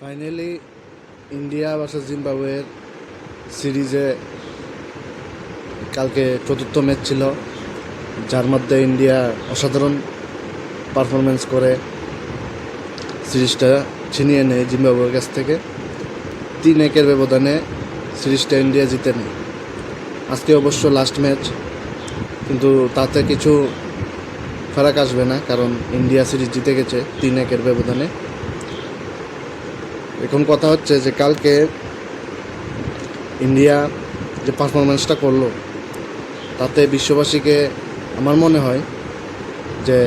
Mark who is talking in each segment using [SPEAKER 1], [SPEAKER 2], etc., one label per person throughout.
[SPEAKER 1] Finally India versus জিম্বাবুয়ের সিরিজে কালকে চতুর্থ ম্যাচ ছিল, যার মধ্যে ইন্ডিয়া অসাধারণ পারফরমেন্স করে সিরিজটা ছিনিয়ে নেয় জিম্বাবুয়ের কাছ থেকে। তিন একের ব্যবধানে সিরিজটা ইন্ডিয়া জিতে নেয়। আজকে অবশ্য লাস্ট ম্যাচ কিন্তু তাতে কিছু ফারাক আসবে না, কারণ ইন্ডিয়া সিরিজ জিতে গেছে তিন একের ব্যবধানে। এখন কথা হচ্ছে যে কালকে ইন্ডিয়া যে পারফরমেন্সটা করল, তাতে বিশ্ববাসীকে আমার মনে হয় যে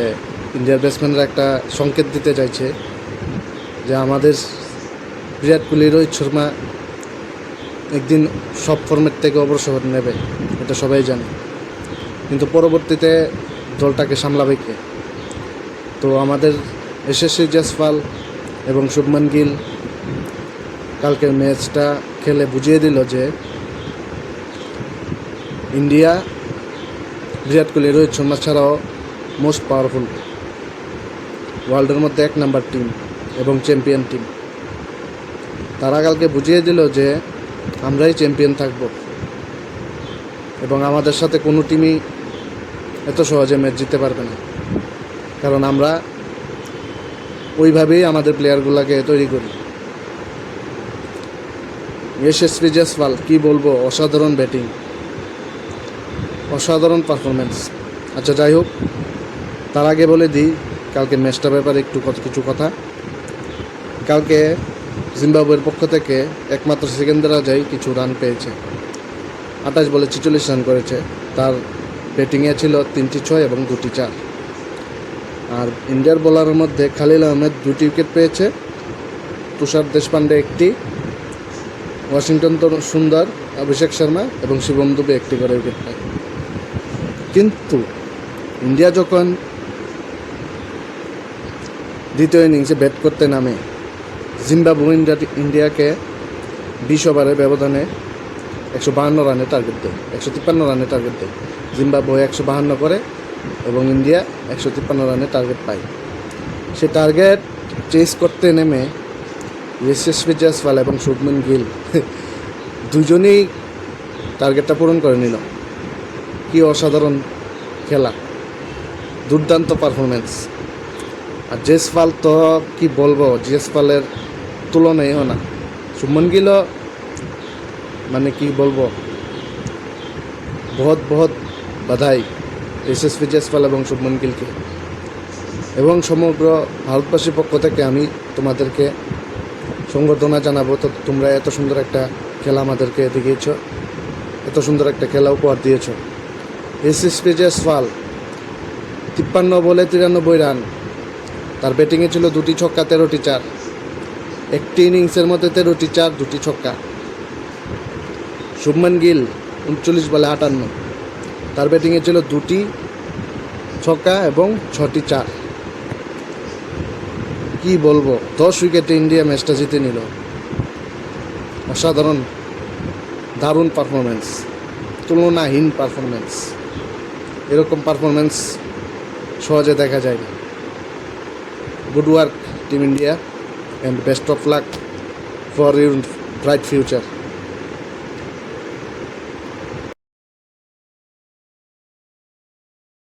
[SPEAKER 1] ইন্ডিয়ার ব্যাটসম্যানরা একটা সংকেত দিতে চাইছে যে আমাদের বিরাট কোহলি, রোহিত শর্মা একদিন সব ফর্মেট থেকে অবসর নেবে, এটা সবাই জানে। কিন্তু পরবর্তীতে দলটাকে সামলাবে কে? তো আমাদের এসএসসি জয়সওয়াল এবং শুভমান গিল কালকের ম্যাচটা খেলে বুঝিয়ে দিল যে ইন্ডিয়া বিরাট কোহলি, রোহিত শর্মা ছাড়াও মোস্ট পাওয়ারফুল ওয়ার্ল্ডের মধ্যে এক নাম্বার টিম এবং চ্যাম্পিয়ন টিম তারা কালকে বুঝিয়ে দিল যে আমরাই চ্যাম্পিয়ন থাকব এবং আমাদের সাথে কোনো টিমই এত সহজে ম্যাচ জিততে পারবে না। কারণ আমরা ওইভাবেই আমাদের প্লেয়ারগুলোকে তৈরি করি। যশস্বী জয়সওয়াল কি বলব অসাধারণ ব্যাটিং অসাধারণ পারফরমেন্স আচ্ছা যাই হোক তার আগে বলে দিই কালকে ম্যাচটার ব্যাপারে একটু কত- কিছু কথা। কালকে জিম্বাবুয়ের পক্ষ থেকে একমাত্র সেকেন্দারাজাই কিছু রান পেয়েছে। আঠাশ বলে ছিচল্লিশ রান করেছে। তার ব্যাটিংয়ে ছিল তিনটি ছয় এবং দুটি চার। আর ইন্ডিয়ার বোলারের মধ্যে খালিল আহমেদ দুটি উইকেট পেয়েছে। তুষার দেশপান্ডে একটি। ওয়াশিংটন তো সুন্দর, অভিষেক শর্মা এবং শিবম দুবে একটি করে উইকেট পায়। কিন্তু ইন্ডিয়া যখন দ্বিতীয় ইনিংসে ব্যাট করতে নামে জিম্বাবু ইন্ডিয়া ইন্ডিয়াকে বিশ ওভারের ব্যবধানে একশো বাহান্ন রানে টার্গেট দেয়, একশো তিপ্পান্ন রানে টার্গেট দেয়। জিম্বাবু একশো বাহান্ন করে এবং ইন্ডিয়া একশো তিপ্পান্ন রানে টার্গেট পায়। সে টার্গেট চেস করতে নেমে ইয়শস্বী জয়সওয়াল এবং শুভমন গিল। দুজনেই টার্গেটটা পূরণ করে নিল। কি অসাধারণ খেলা। দুর্দান্ত পারফরমেন্স আর জেসপাল তো কি বলব, জেসপালের তুলনায়ও না। শুভমন গিলও মানে কি বলব, বহুত বহুত বাধাই এসএসপি জেসপাল এবং শুভমন গিলকে। এবং সমগ্র ভারতবাসীর পক্ষ থেকে আমি তোমাদেরকে সংবর্ধনা জানাব। তো তোমরা এত সুন্দর একটা খেলা আমাদেরকে দেখিয়েছ। এত সুন্দর একটা খেলা উপহার দিয়েছ। এসএসপি জেসপাল তিপ্পান্ন বলে তিরানব্বই রান। তার ব্যাটিংয়ে ছিল দুটি ছক্কা, তেরোটি চার। একটি ইনিংসের মধ্যে তেরোটি চার, দুটি ছক্কা। শুভমান গিল, উনচল্লিশ বলে আটান্ন। তার ব্যাটিংয়ে ছিল দুটি ছক্কা এবং ছটি চার। কি বলব? দশ উইকেটে ইন্ডিয়া ম্যাচটা জিতে নিল। অসাধারণ, দারুণ পারফরমেন্স তুলনাহীন পারফরমেন্স এরকম পারফরমেন্স সহজে দেখা যায় না। Good work team India and best of luck for your bright future